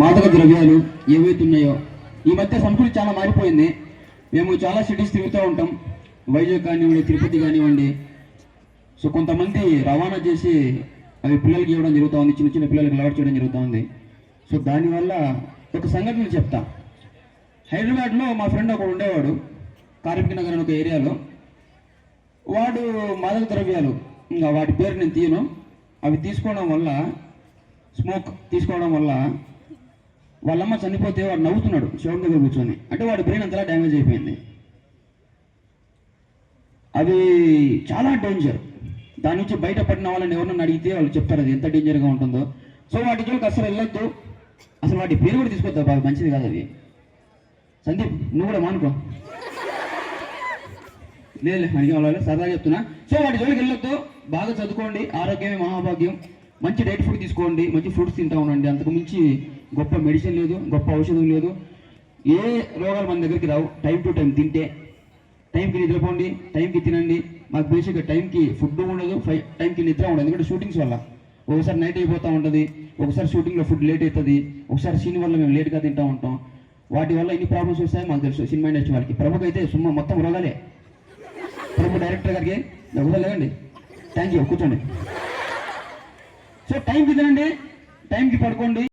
మాదక ద్రవ్యాలు ఏవైతే ఉన్నాయో ఈ మధ్య సంస్కృతి చాలా మారిపోయింది. మేము చాలా సిటీస్ తిరుగుతూ ఉంటాం. వైజాగ్ కానివ్వండి తిరుపతి కానివ్వండి. సో కొంతమంది రవాణా చేసి అవి పిల్లలకి ఇవ్వడం జరుగుతూ ఉంది. చిన్న చిన్న పిల్లలకి అలవాటు చేయడం జరుగుతూ ఉంది. సో దానివల్ల ఒక సంఘటన చెప్తా. హైదరాబాద్లో మా ఫ్రెండ్ ఒకడు ఉండేవాడు కార్మిక నగర్ అనే ఒక ఏరియాలో. వాడు మాదక ద్రవ్యాలు ఇంకా వాటి పేరు నేను తీయను. అవి తీసుకోవడం వల్ల స్మోక్ తీసుకోవడం వల్ల వాళ్ళమ్మ చనిపోతే వాడు నవ్వుతున్నాడు శివం దగ్గర కూర్చొని. అంటే వాడి బ్రెయిన్ అంతలా డ్యామేజ్ అయిపోయింది. అది చాలా డేంజర్ దాని నుంచి బయటపడిన వాళ్ళని ఎవరన్నా అడిగితే వాళ్ళు చెప్తారు అది ఎంత డేంజర్గా ఉంటుందో. సో వాటి జోలికి అసలు వెళ్ళొద్దు. అసలు వాటి పేరు కూడా తీసుకొద్దా బాగా మంచిది కాదు అది. సందీప్ నువ్వు కూడా మానుకో. లేదు అడిగే వాళ్ళు సరదా చెప్తున్నా. సో వాటి జోలికి వెళ్ళొద్దు బాగా చదువుకోండి ఆరోగ్యమే మహాభాగ్యం. మంచి డైట్ ఫుడ్ తీసుకోండి మంచి ఫ్రూట్స్ తింటా ఉండండి. అంతకు మించి గొప్ప మెడిసిన్ లేదు గొప్ప ఔషధం లేదు. ఏ రోగాలు మన దగ్గరికి రావు. టైం టు టైం తింటే. టైంకి నిద్రపోండి టైంకి తినండి. మాకు బేసిక్గా టైంకి ఫుడ్ ఉండదు ఫైవ్ టైంకి నిద్ర ఉండదు. ఎందుకంటే షూటింగ్స్ వల్ల. ఒకసారి నైట్ అయిపోతూ ఉంటుంది ఒకసారి షూటింగ్లో ఫుడ్ లేట్ అవుతుంది ఒకసారి సీన్ వల్ల మేము లేట్గా తింటూ ఉంటాం. వాటి వల్ల ఎన్ని ప్రాబ్లమ్స్ వస్తాయో మాకు తెలుసు సినిమా ఇండస్ట్రీ వాళ్ళకి. ప్రభుకి అయితే సుమ్మ మొత్తం రోగాలే. ప్రభు డైరెక్టర్ గారికి ఒకసారి థ్యాంక్ యూ కూర్చోండి. సో టైంకి తినండి టైంకి పడుకోండి.